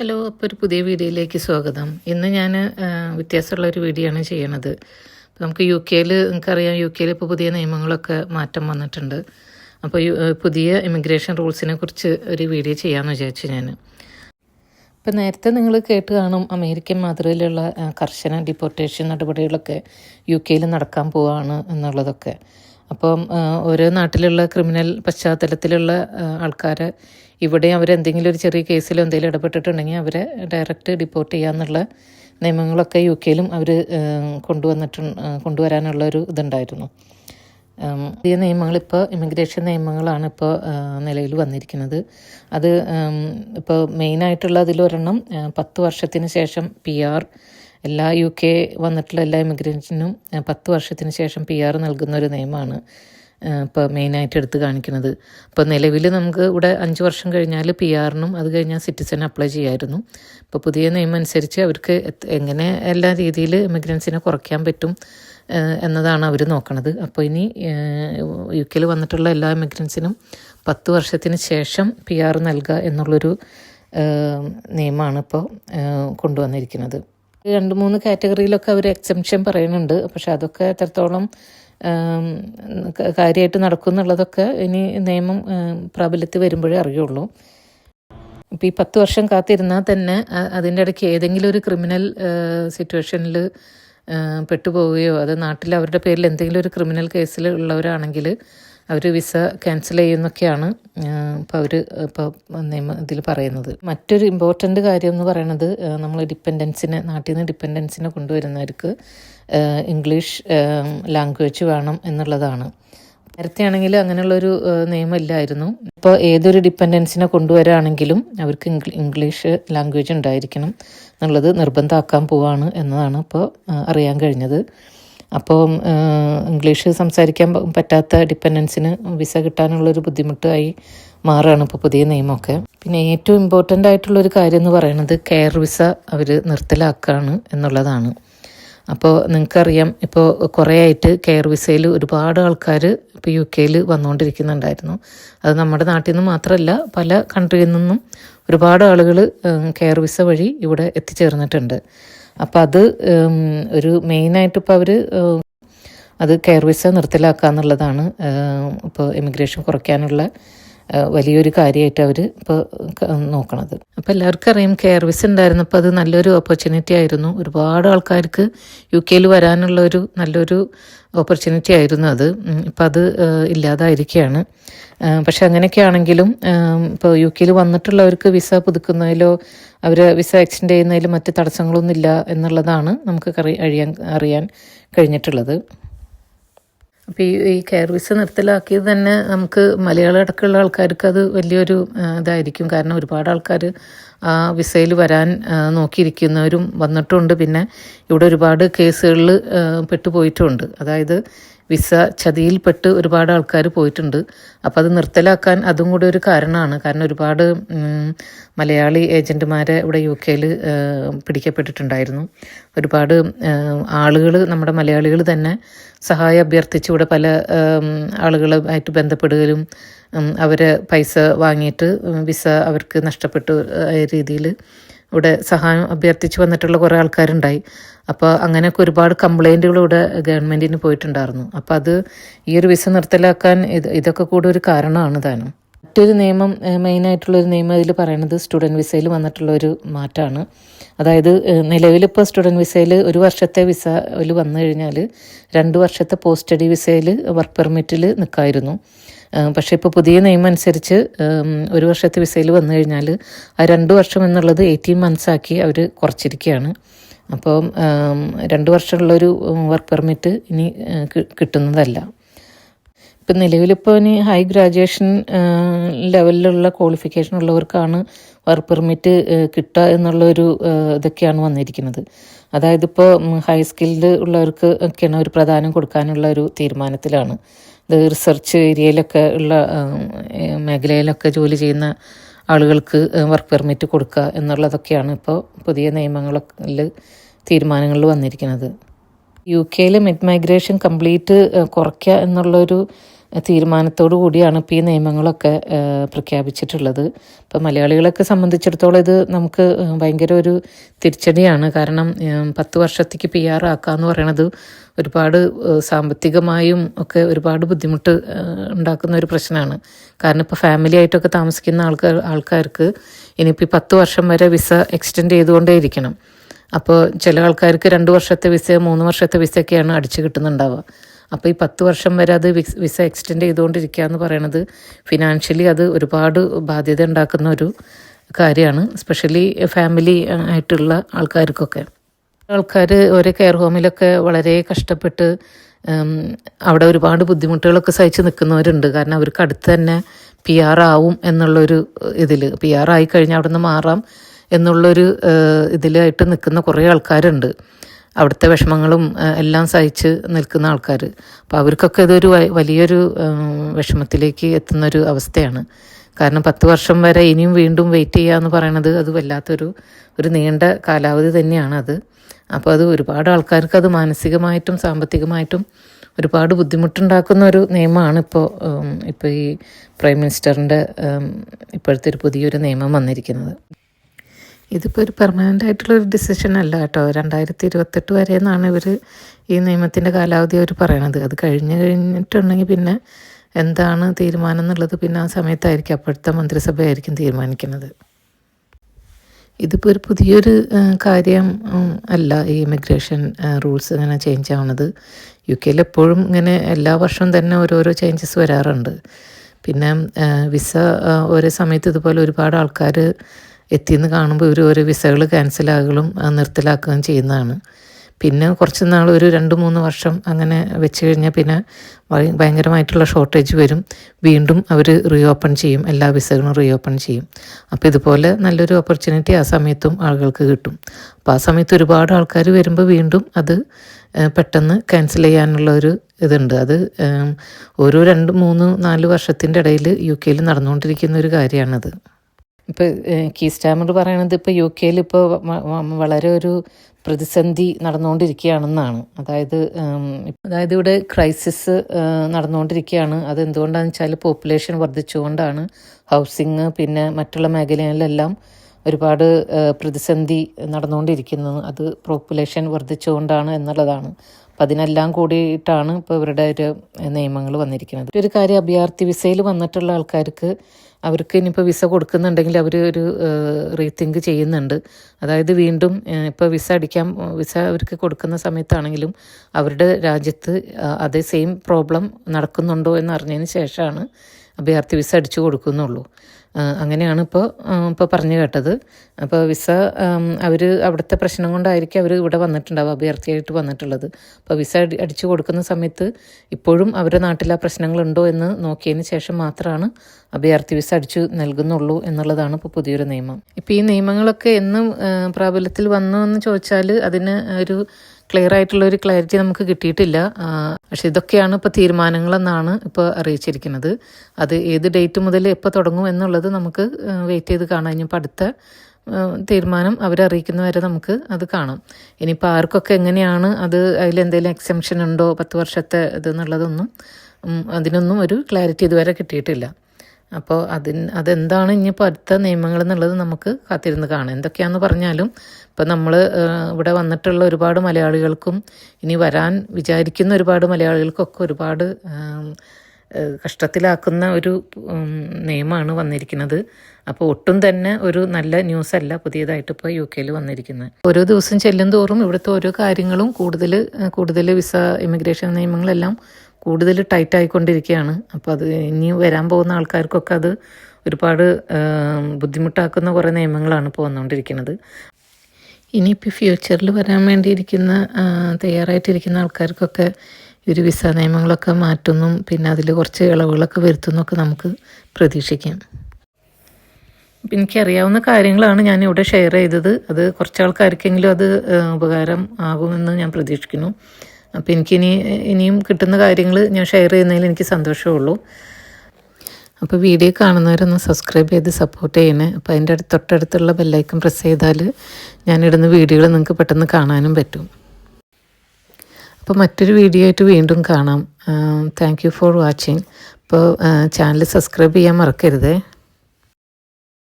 Hello അപ്പോൾ ഒരു പുതിയ വീഡിയോയിലേക്ക് സ്വാഗതം. ഇന്ന് ഞാൻ വ്യത്യാസമുള്ള ഒരു വീഡിയോ ആണ് ചെയ്യണത്. അപ്പോൾ നമുക്ക് യു കെയിൽ നിങ്ങൾക്കറിയാം യു കെയിൽ ഇപ്പോൾ പുതിയ നിയമങ്ങളൊക്കെ മാറ്റം വന്നിട്ടുണ്ട്. അപ്പോൾ പുതിയ ഇമിഗ്രേഷൻ റൂൾസിനെ കുറിച്ച് ഒരു വീഡിയോ ചെയ്യാമെന്ന് വിചാരിച്ചു ഞാൻ ഇപ്പം നേരത്തെ നിങ്ങൾ കേട്ട് കാണും അമേരിക്കൻ മാതൃകയിലുള്ള കർശന ഡിപ്പോർട്ടേഷൻ നടപടികളൊക്കെ യു കെയിൽ നടക്കാൻ പോവുകയാണ് എന്നുള്ളതൊക്കെ. അപ്പം ഓരോ നാട്ടിലുള്ള ക്രിമിനൽ പശ്ചാത്തലത്തിലുള്ള ആൾക്കാർ ഇവിടെ അവരെന്തെങ്കിലും ഒരു ചെറിയ കേസിലോ എന്തെങ്കിലും ഇടപെട്ടിട്ടുണ്ടെങ്കിൽ അവരെ ഡയറക്റ്റ് ഡിപ്പോർട്ട് ചെയ്യാമെന്നുള്ള നിയമങ്ങളൊക്കെ യു കെയിലും അവർ കൊണ്ടുവന്നിട്ട് കൊണ്ടുവരാനുള്ള ഒരു ഇതുണ്ടായിരുന്നു. പുതിയ നിയമങ്ങൾ ഇപ്പോൾ ഇമിഗ്രേഷൻ നിയമങ്ങളാണ് ഇപ്പോൾ നിലയിൽ വന്നിരിക്കുന്നത്. അത് ഇപ്പോൾ മെയിനായിട്ടുള്ള അതിലൊരെണ്ണം പത്ത് വർഷത്തിന് ശേഷം പി ആർ എല്ലാ യു കെ വന്നിട്ടുള്ള എല്ലാ ഇമിഗ്രൻസിനും പത്ത് വർഷത്തിന് ശേഷം പി ആർ നൽകുന്ന ഒരു നിയമമാണ് ഇപ്പോൾ മെയിനായിട്ട് എടുത്ത് കാണിക്കുന്നത്. ഇപ്പോൾ നിലവിൽ നമുക്ക് ഇവിടെ അഞ്ച് വർഷം കഴിഞ്ഞാൽ പി ആറിനും അത് കഴിഞ്ഞാൽ സിറ്റിസൺ അപ്ലൈ ചെയ്യായിരുന്നു. ഇപ്പോൾ പുതിയ നിയമം അനുസരിച്ച് അവർക്ക് എങ്ങനെ എല്ലാ രീതിയിൽ ഇമിഗ്രൻസിനെ കുറയ്ക്കാൻ പറ്റും എന്നതാണ് അവർ നോക്കണത്. അപ്പോൾ ഇനി യു കെയിൽ വന്നിട്ടുള്ള എല്ലാ ഇമിഗ്രൻസിനും പത്ത് വർഷത്തിന് ശേഷം പി ആർ നൽകുക എന്നുള്ളൊരു നിയമമാണ് ഇപ്പോൾ കൊണ്ടുവന്നിരിക്കുന്നത്. രണ്ട് മൂന്ന് കാറ്റഗറിയിലൊക്കെ അവർ എക്സംഷൻ പറയുന്നുണ്ട്. പക്ഷെ അതൊക്കെ എത്രത്തോളം കാര്യമായിട്ട് നടക്കും എന്നുള്ളതൊക്കെ ഇനി നിയമം പ്രാബല്യത്തിൽ വരുമ്പോഴേ അറിയുള്ളൂ. ഇപ്പം ഈ പത്ത് വർഷം കാത്തിരുന്നാൽ തന്നെ അതിന്റെ ഇടയ്ക്ക് ഏതെങ്കിലും ഒരു ക്രിമിനൽ സിറ്റുവേഷനിൽ പെട്ടുപോവുകയോ അത് നാട്ടിൽ അവരുടെ പേരിൽ എന്തെങ്കിലും ഒരു ക്രിമിനൽ കേസിൽ ഉള്ളവരാണെങ്കിൽ അവർ വിസ ക്യാൻസൽ ചെയ്യുന്നൊക്കെയാണ് ഇപ്പോൾ അവർ ഇപ്പോൾ നിയമ ഇതിൽ പറയുന്നത്. മറ്റൊരു ഇമ്പോർട്ടന്റ് കാര്യം എന്ന് പറയുന്നത് നമ്മൾ ഡിപ്പെൻഡൻസിനെ നാട്ടിൽ നിന്ന് ഡിപ്പെൻഡൻസിനെ കൊണ്ടുവരുന്നവർക്ക് ഇംഗ്ലീഷ് ലാംഗ്വേജ് വേണം എന്നുള്ളതാണ്. നേരത്തെ ആണെങ്കിൽ അങ്ങനെയുള്ളൊരു നിയമമില്ലായിരുന്നു. ഇപ്പോൾ ഏതൊരു ഡിപ്പെൻഡൻസിനെ കൊണ്ടുവരാണെങ്കിലും അവർക്ക് ഇംഗ്ലീഷ് ലാംഗ്വേജ് ഉണ്ടായിരിക്കണം എന്നുള്ളത് നിർബന്ധമാക്കാൻ പോവാണ് എന്നതാണ് ഇപ്പോൾ അറിയാൻ കഴിഞ്ഞത്. അപ്പോൾ ഇംഗ്ലീഷ് സംസാരിക്കാൻ പറ്റാത്ത ഡിപ്പെൻഡൻസിന് വിസ കിട്ടാനുള്ളൊരു ബുദ്ധിമുട്ടായി മാറുകയാണ് ഇപ്പോൾ പുതിയ നിയമമൊക്കെ. പിന്നെ ഏറ്റവും ഇമ്പോർട്ടന്റ് ആയിട്ടുള്ളൊരു കാര്യം എന്ന് പറയുന്നത് കെയർ വിസ അവർ നിർത്തലാക്കുകയാണ് എന്നുള്ളതാണ്. അപ്പോൾ നിങ്ങൾക്കറിയാം ഇപ്പോൾ കുറേ ആയിട്ട് കെയർ വിസയിൽ ഒരുപാട് ആൾക്കാർ ഇപ്പോൾ യു കെയിൽ വന്നുകൊണ്ടിരിക്കുന്നുണ്ടായിരുന്നു അത് നമ്മുടെ നാട്ടിൽ നിന്ന് മാത്രമല്ല പല കൺട്രിയിൽ നിന്നും ഒരുപാട് ആളുകൾ കെയർ വിസ വഴി ഇവിടെ എത്തിച്ചേർന്നിട്ടുണ്ട്. അപ്പോൾ അത് ഒരു മെയിനായിട്ട് ഇപ്പോൾ അവർ അത് കെയർ വിസ നിർത്തലാക്കുക എന്നുള്ളതാണ് ഇപ്പോൾ എമിഗ്രേഷൻ കുറയ്ക്കാനുള്ള വലിയൊരു കാര്യമായിട്ട് അവർ ഇപ്പോൾ നോക്കണത്. അപ്പോൾ എല്ലാവർക്കും അറിയാം കെയർ വിസ ഉണ്ടായിരുന്നപ്പോൾ അത് നല്ലൊരു ഓപ്പർച്യൂണിറ്റി ആയിരുന്നു. ഒരുപാട് ആൾക്കാർക്ക് യു കെയിൽ വരാനുള്ള ഒരു നല്ലൊരു ഓപ്പർച്യൂണിറ്റി ആയിരുന്നു അത്. ഇപ്പം അത് ഇല്ലാതായിരിക്കുകയാണ് പക്ഷെ അങ്ങനെയൊക്കെ ആണെങ്കിലും ഇപ്പോൾ യു കെയിൽ വന്നിട്ടുള്ളവർക്ക് വിസ പുതുക്കുന്നതിലോ അവർ വിസ എക്സ്റ്റെൻഡ് ചെയ്യുന്നതിലും മറ്റ് തടസ്സങ്ങളൊന്നുമില്ല എന്നുള്ളതാണ് നമുക്ക് അറിയാൻ അറിയാൻ കഴിഞ്ഞിട്ടുള്ളത്. അപ്പോൾ ഈ ഈ കെയർ വിസ നിർത്തലാക്കിയത് തന്നെ നമുക്ക് മലയാളം അടക്കമുള്ള ആൾക്കാർക്ക് അത് വലിയൊരു ഇതായിരിക്കും. കാരണം ഒരുപാട് ആൾക്കാർ ആ വിസയിൽ വരാൻ നോക്കിയിരിക്കുന്നവരും വന്നിട്ടുണ്ട്. പിന്നെ ഇവിടെ ഒരുപാട് കേസുകളിൽ പെട്ടുപോയിട്ടുണ്ട്. അതായത് വിസ ചതിയിൽപ്പെട്ട് ഒരുപാട് ആൾക്കാർ പോയിട്ടുണ്ട്. അപ്പോൾ അത് നിർത്തലാക്കാൻ അതും കൂടി ഒരു കാരണമാണ്. കാരണം ഒരുപാട് മലയാളി ഏജന്റുമാരെ ഇവിടെ യു കെയിൽ പിടിക്കപ്പെട്ടിട്ടുണ്ടായിരുന്നു. ഒരുപാട് ആളുകൾ നമ്മുടെ മലയാളികൾ തന്നെ സഹായം അഭ്യർത്ഥിച്ച് ഇവിടെ പല ആളുകളുമായിട്ട് ബന്ധപ്പെടുകയും അവരെ പൈസ വാങ്ങിയിട്ട് വിസ അവർക്ക് നഷ്ടപ്പെട്ടു രീതിയിൽ ഇവിടെ സഹായം അഭ്യർത്ഥിച്ചു വന്നിട്ടുള്ള കുറേ ആൾക്കാരുണ്ടായി. അപ്പോൾ അങ്ങനെയൊക്കെ ഒരുപാട് കംപ്ലൈന്റുകൾ ഇവിടെ ഗവൺമെന്റിന് പോയിട്ടുണ്ടായിരുന്നു. അപ്പോൾ അത് ഈ ഒരു വിസ നിർത്തലാക്കാൻ ഇത് ഇതൊക്കെ കൂടെ ഒരു കാരണമാണ് താനും. മറ്റൊരു നിയമം മെയിൻ മെയിനായിട്ടുള്ളൊരു നിയമം അതിൽ പറയുന്നത് സ്റ്റുഡന്റ് വിസയിൽ വന്നിട്ടുള്ള ഒരു മാറ്റമാണ് അതായത് നിലവിലിപ്പോൾ സ്റ്റുഡന്റ് വിസയിൽ ഒരു വർഷത്തെ വിസയിൽ വന്നു കഴിഞ്ഞാൽ രണ്ട് വർഷത്തെ പോസ്റ്റ് സ്റ്റഡി വിസയിൽ വർക്ക് പെർമിറ്റിൽ നിൽക്കായിരുന്നു പക്ഷേ ഇപ്പോൾ പുതിയ നിയമം അനുസരിച്ച് ഒരു വർഷത്തെ വിസയിൽ വന്നു കഴിഞ്ഞാൽ ആ രണ്ട് വർഷം എന്നുള്ളത് എയ്റ്റീൻ മന്ത്സ് ആക്കി അവർ കുറച്ചിരിക്കുകയാണ് അപ്പോൾ രണ്ട് വർഷമുള്ളൊരു വർക്ക് പെർമിറ്റ് ഇനി കിട്ടുന്നതല്ല. ഇപ്പം നിലവിലിപ്പോൾ ഇനി ഹൈ ഗ്രാജുവേഷൻ ലെവലിലുള്ള ക്വാളിഫിക്കേഷൻ ഉള്ളവർക്കാണ് വർക്ക് പെർമിറ്റ് കിട്ടുക എന്നുള്ളൊരു ഇതൊക്കെയാണ് വന്നിരിക്കുന്നത്. അതായത് ഇപ്പോൾ ഹൈ സ്കിൽഡ് ഉള്ളവർക്ക് ഒക്കെയാണ് ഒരു പ്രധാനം കൊടുക്കാനുള്ള ഒരു തീരുമാനത്തിലാണ്. ഇത് റിസർച്ച് ഏരിയയിലൊക്കെ ഉള്ള മേഖലയിലൊക്കെ ജോലി ചെയ്യുന്ന ആളുകൾക്ക് വർക്ക് പെർമിറ്റ് കൊടുക്കുക എന്നുള്ളതൊക്കെയാണ് ഇപ്പോൾ പുതിയ നിയമങ്ങളിൽ തീരുമാനങ്ങളിൽ വന്നിരിക്കുന്നത്. യു കെയിൽ മിഡ് മൈഗ്രേഷൻ കംപ്ലീറ്റ് കുറയ്ക്കുക എന്നുള്ളൊരു തീരുമാനത്തോടു കൂടിയാണ് ഇപ്പോൾ ഈ നിയമങ്ങളൊക്കെ പ്രഖ്യാപിച്ചിട്ടുള്ളത്. ഇപ്പോൾ മലയാളികളൊക്കെ സംബന്ധിച്ചിടത്തോളം ഇത് നമുക്ക് ഭയങ്കര ഒരു തിരിച്ചടിയാണ്. കാരണം പത്ത് വർഷത്തേക്ക് പി ആർ ആക്കുക ആക്കാന്ന് പറയണത് ഒരുപാട് സാമ്പത്തികമായും ഒക്കെ ഒരുപാട് ബുദ്ധിമുട്ട് ഉണ്ടാക്കുന്ന ഒരു പ്രശ്നമാണ്. കാരണം ഇപ്പോൾ ഫാമിലി ആയിട്ടൊക്കെ താമസിക്കുന്ന ആൾക്കാർ ആൾക്കാർക്ക് ഇനിയിപ്പോൾ ഈ പത്ത് വർഷം വരെ വിസ എക്സ്റ്റെൻഡ് ചെയ്തുകൊണ്ടേ ഇരിക്കണം. അപ്പോൾ ചില ആൾക്കാർക്ക് രണ്ട് വർഷത്തെ വിസ മൂന്ന് വർഷത്തെ വിസയൊക്കെയാണ് അടിച്ചു കിട്ടുന്നുണ്ടാവുക. അപ്പോൾ ഈ പത്ത് വർഷം വരെ അത് വിസ എക്സ്റ്റെൻഡ് ചെയ്തുകൊണ്ടിരിക്കുക എന്ന് പറയണത് ഫിനാൻഷ്യലി അത് ഒരുപാട് ബാധ്യത ഉണ്ടാക്കുന്ന ഒരു കാര്യമാണ് സ്പെഷ്യലി ഫാമിലി ആയിട്ടുള്ള ആൾക്കാർക്കൊക്കെ. ആൾക്കാർ ഓരോ കെയർ ഹോമിലൊക്കെ വളരെ കഷ്ടപ്പെട്ട് അവിടെ ഒരുപാട് ബുദ്ധിമുട്ടുകളൊക്കെ സഹിച്ച് നിൽക്കുന്നവരുണ്ട്. കാരണം അവർക്ക് അടുത്ത് തന്നെ പി ആർ ആവും എന്നുള്ളൊരു ഇതിൽ പി ആർ ആയി കഴിഞ്ഞാൽ അവിടെ നിന്ന് മാറാം എന്നുള്ളൊരു ഇതിലായിട്ട് നിൽക്കുന്ന കുറേ ആൾക്കാരുണ്ട്. അവിടുത്തെ വിഷമങ്ങളും എല്ലാം സഹിച്ച് നിൽക്കുന്ന ആൾക്കാർ അപ്പോൾ അവർക്കൊക്കെ ഇതൊരു വലിയൊരു വിഷമത്തിലേക്ക് എത്തുന്നൊരു അവസ്ഥയാണ്. കാരണം പത്ത് വർഷം വരെ ഇനിയും വീണ്ടും വെയിറ്റ് ചെയ്യുക എന്ന് പറയണത് അത് വല്ലാത്തൊരു ഒരു നീണ്ട കാലാവധി തന്നെയാണ് അത്. അപ്പോൾ അത് ഒരുപാട് ആൾക്കാർക്ക് അത് മാനസികമായിട്ടും സാമ്പത്തികമായിട്ടും ഒരുപാട് ബുദ്ധിമുട്ടുണ്ടാക്കുന്ന ഒരു നിയമമാണ് ഇപ്പോൾ ഇപ്പോൾ ഈ പ്രൈം മിനിസ്റ്ററിന്റെ ഇപ്പോഴത്തെ ഒരു പുതിയൊരു നിയമം വന്നിരിക്കുന്നത്. ഇതിപ്പോൾ ഒരു പെർമനന്റ് ആയിട്ടുള്ള ഒരു ഡിസിഷൻ അല്ല കേട്ടോ. രണ്ടായിരത്തി ഇരുപത്തെട്ട് വരെ എന്നാണ് ഇവർ ഈ നിയമത്തിന്റെ കാലാവധി അവർ പറയണത്. അത് കഴിഞ്ഞ് കഴിഞ്ഞിട്ടുണ്ടെങ്കിൽ പിന്നെ എന്താണ് തീരുമാനം എന്നുള്ളത് പിന്നെ ആ സമയത്തായിരിക്കും. അപ്പോഴത്തെ മന്ത്രിസഭയായിരിക്കും തീരുമാനിക്കുന്നത്. ഇതിപ്പോൾ ഒരു പുതിയൊരു കാര്യം അല്ല. ഈ ഇമിഗ്രേഷൻ റൂൾസ് ഇങ്ങനെ ചേഞ്ച് ആവണത്. യു കെയിൽ എപ്പോഴും ഇങ്ങനെ എല്ലാ വർഷവും തന്നെ ഓരോരോ ചേഞ്ചസ് വരാറുണ്ട്. പിന്നെ വിസ ഒരേ സമയത്ത് ഇതുപോലെ ഒരുപാട് ആൾക്കാർ എത്തിയെന്ന് കാണുമ്പോൾ ഇവർ ഓരോ വിസകൾ ക്യാൻസലാകുകളും നിർത്തലാക്കുകയും ചെയ്യുന്നതാണ്. പിന്നെ കുറച്ച് നാൾ ഒരു രണ്ട് മൂന്ന് വർഷം അങ്ങനെ വെച്ച് കഴിഞ്ഞാൽ പിന്നെ ഭയ- ഭയങ്കരമായിട്ടുള്ള ഷോർട്ടേജ് വരും. വീണ്ടും അവർ റീ ഓപ്പൺ ചെയ്യും എല്ലാ വിസകളും റീ ഓപ്പൺ ചെയ്യും. അപ്പോൾ ഇതുപോലെ നല്ലൊരു ഓപ്പർച്യൂണിറ്റി ആ സമയത്തും ആളുകൾക്ക് കിട്ടും. അപ്പോൾ ആ സമയത്ത് ഒരുപാട് ആൾക്കാർ വരുമ്പോൾ വീണ്ടും അത് പെട്ടെന്ന് ക്യാൻസൽ ചെയ്യാനുള്ള ഒരു ഇതുണ്ട്. അത് ഓരോ രണ്ട് മൂന്ന് നാല് വർഷത്തിന്റെ ഇടയിൽ യു കെയിൽ നടന്നുകൊണ്ടിരിക്കുന്ന ഒരു കാര്യമാണത്. ഇപ്പോൾ കീ സ്റ്റാമർ പറയണത് ഇപ്പോൾ യു കെയിൽ ഇപ്പോൾ വളരെ ഒരു പ്രതിസന്ധി നടന്നുകൊണ്ടിരിക്കുകയാണെന്നാണ്. അതായത് അതായത് ഇവിടെ ക്രൈസിസ് നടന്നുകൊണ്ടിരിക്കുകയാണ്. അത് എന്തുകൊണ്ടാണെന്ന് വെച്ചാൽ പോപ്പുലേഷൻ വർദ്ധിച്ചുകൊണ്ടാണ്. ഹൗസിങ് പിന്നെ മറ്റുള്ള മേഖലകളിലെല്ലാം ഒരുപാട് പ്രതിസന്ധി നടന്നുകൊണ്ടിരിക്കുന്നത്. അത് പോപ്പുലേഷൻ വർദ്ധിച്ചുകൊണ്ടാണ് എന്നുള്ളതാണ്. അപ്പം അതിനെല്ലാം കൂടിയിട്ടാണ് ഇപ്പോൾ ഇവരുടെ ഒരു നിയമങ്ങൾ വന്നിരിക്കുന്നത്. ഒരു കാര്യം അഭയാർത്ഥി വിസയിൽ വന്നിട്ടുള്ള ആൾക്കാർക്ക് അവർക്ക് ഇനിയിപ്പോൾ വിസ കൊടുക്കുന്നുണ്ടെങ്കിൽ അവർ ഒരു റീതിങ്ക് ചെയ്യുന്നുണ്ട്. അതായത് വീണ്ടും ഇപ്പോൾ വിസ അടിക്കാൻ വിസ അവർക്ക് കൊടുക്കുന്ന സമയത്താണെങ്കിലും അവരുടെ രാജ്യത്ത് അതേ സെയിം പ്രോബ്ലം നടക്കുന്നുണ്ടോ എന്ന് അറിഞ്ഞതിന് ശേഷമാണ് അഭയാർത്ഥി വിസ അടിച്ചു കൊടുക്കുന്നുള്ളൂ. അങ്ങനെയാണ് ഇപ്പോൾ ഇപ്പോൾ പറഞ്ഞു കേട്ടത്. അപ്പോൾ വിസ അവർ അവിടുത്തെ പ്രശ്നം കൊണ്ടായിരിക്കും അവർ ഇവിടെ വന്നിട്ടുണ്ടാവും അഭയാർത്ഥിയായിട്ട് വന്നിട്ടുള്ളത്. അപ്പോൾ വിസ അടി അടിച്ചു കൊടുക്കുന്ന സമയത്ത് ഇപ്പോഴും അവരുടെ നാട്ടിൽ ആ പ്രശ്നങ്ങളുണ്ടോ എന്ന് നോക്കിയതിന് ശേഷം മാത്രമാണ് അഭയാർത്ഥി വിസ അടിച്ചു നൽകുന്നുള്ളൂ എന്നുള്ളതാണ് ഇപ്പോൾ പുതിയൊരു നിയമം. ഇപ്പോൾ ഈ നിയമങ്ങളൊക്കെ എന്നും പ്രാബല്യത്തിൽ വന്നു എന്ന് ചോദിച്ചാൽ അതിന് ഒരു ക്ലിയർ ആയിട്ടുള്ള ഒരു ക്ലാരിറ്റി നമുക്ക് കിട്ടിയിട്ടില്ല. പക്ഷെ ഇതൊക്കെയാണ് ഇപ്പോൾ തീരുമാനങ്ങളെന്നാണ് ഇപ്പോൾ അറിയിച്ചിരിക്കുന്നത്. അത് ഏത് ഡേറ്റ് മുതൽ എപ്പോൾ തുടങ്ങും എന്നുള്ളത് നമുക്ക് വെയിറ്റ് ചെയ്ത് കാണാം. ഇനിയിപ്പോൾ അടുത്ത തീരുമാനം അവരറിയിക്കുന്നവരെ നമുക്ക് അത് കാണാം. ഇനിയിപ്പോൾ ആർക്കൊക്കെ എങ്ങനെയാണ് അത് അതിലെന്തെങ്കിലും എക്സംഷൻ ഉണ്ടോ? പത്ത് വർഷത്തെ ഇത് എന്നുള്ളതൊന്നും അതിനൊന്നും ഒരു ക്ലാരിറ്റി ഇതുവരെ കിട്ടിയിട്ടില്ല. അപ്പോൾ അതിന് അതെന്താണ് ഇനിയിപ്പോൾ അടുത്ത നിയമങ്ങൾ എന്നുള്ളത് നമുക്ക് കാത്തിരുന്ന് കാണാം. എന്തൊക്കെയാണെന്ന് പറഞ്ഞാലും ഇപ്പം നമ്മൾ ഇവിടെ വന്നിട്ടുള്ള ഒരുപാട് മലയാളികൾക്കും ഇനി വരാൻ വിചാരിക്കുന്ന ഒരുപാട് മലയാളികൾക്കൊക്കെ ഒരുപാട് കഷ്ടത്തിലാക്കുന്ന ഒരു നിയമമാണ് വന്നിരിക്കുന്നത്. അപ്പോൾ ഒട്ടും തന്നെ ഒരു നല്ല ന്യൂസ് അല്ല പുതിയതായിട്ട് ഇപ്പോൾ യു കെയിൽ വന്നിരിക്കുന്നത്. ഓരോ ദിവസം ചെല്ലും തോറും ഇവിടുത്തെ ഓരോ കാര്യങ്ങളും കൂടുതൽ കൂടുതൽ വിസ ഇമിഗ്രേഷൻ നിയമങ്ങളെല്ലാം കൂടുതൽ ടൈറ്റ് ആയിക്കൊണ്ടിരിക്കുകയാണ് അപ്പോൾ അത് ഇനി വരാൻ പോകുന്ന ആൾക്കാർക്കൊക്കെ അത് ഒരുപാട് ബുദ്ധിമുട്ടാക്കുന്ന കുറേ നിയമങ്ങളാണ് ഇപ്പോൾ വന്നുകൊണ്ടിരിക്കുന്നത് ഇനിയിപ്പോൾ ഫ്യൂച്ചറിൽ വരാൻ വേണ്ടിയിരിക്കുന്ന തയ്യാറായിട്ടിരിക്കുന്ന ആൾക്കാർക്കൊക്കെ ഈ ഒരു വിസ നിയമങ്ങളൊക്കെ മാറ്റുന്നും പിന്നെ അതിൽ കുറച്ച് ഇളവുകളൊക്കെ വരുത്തുന്നൊക്കെ നമുക്ക് പ്രതീക്ഷിക്കാം. എനിക്കറിയാവുന്ന കാര്യങ്ങളാണ് ഞാൻ ഇവിടെ ഷെയർ ചെയ്തത്. അത് കുറച്ച് ആൾക്കാർക്കെങ്കിലും അത് ഉപകാരം ആകുമെന്ന് ഞാൻ പ്രതീക്ഷിക്കുന്നു. അപ്പോൾ എനിക്കിനി ഇനിയും കിട്ടുന്ന കാര്യങ്ങൾ ഞാൻ ഷെയർ ചെയ്യുന്നതിൽ എനിക്ക് സന്തോഷമുള്ളൂ അപ്പോൾ വീഡിയോ കാണുന്നവരൊന്ന് സബ്സ്ക്രൈബ് ചെയ്ത് സപ്പോർട്ട് ചെയ്യണേ. അപ്പോൾ അതിന്റെ അടുത്ത് തൊട്ടടുത്തുള്ള ബെല്ലൈക്കൺ പ്രസ് ചെയ്താൽ ഞാനിടുന്ന വീഡിയോകൾ നിങ്ങൾക്ക് പെട്ടെന്ന് കാണാനും പറ്റും. അപ്പോൾ മറ്റൊരു വീഡിയോ ആയിട്ട് വീണ്ടും കാണാം. താങ്ക് യു ഫോർ വാച്ചിങ് അപ്പോൾ ചാനൽ സബ്സ്ക്രൈബ് ചെയ്യാൻ മറക്കരുതേ.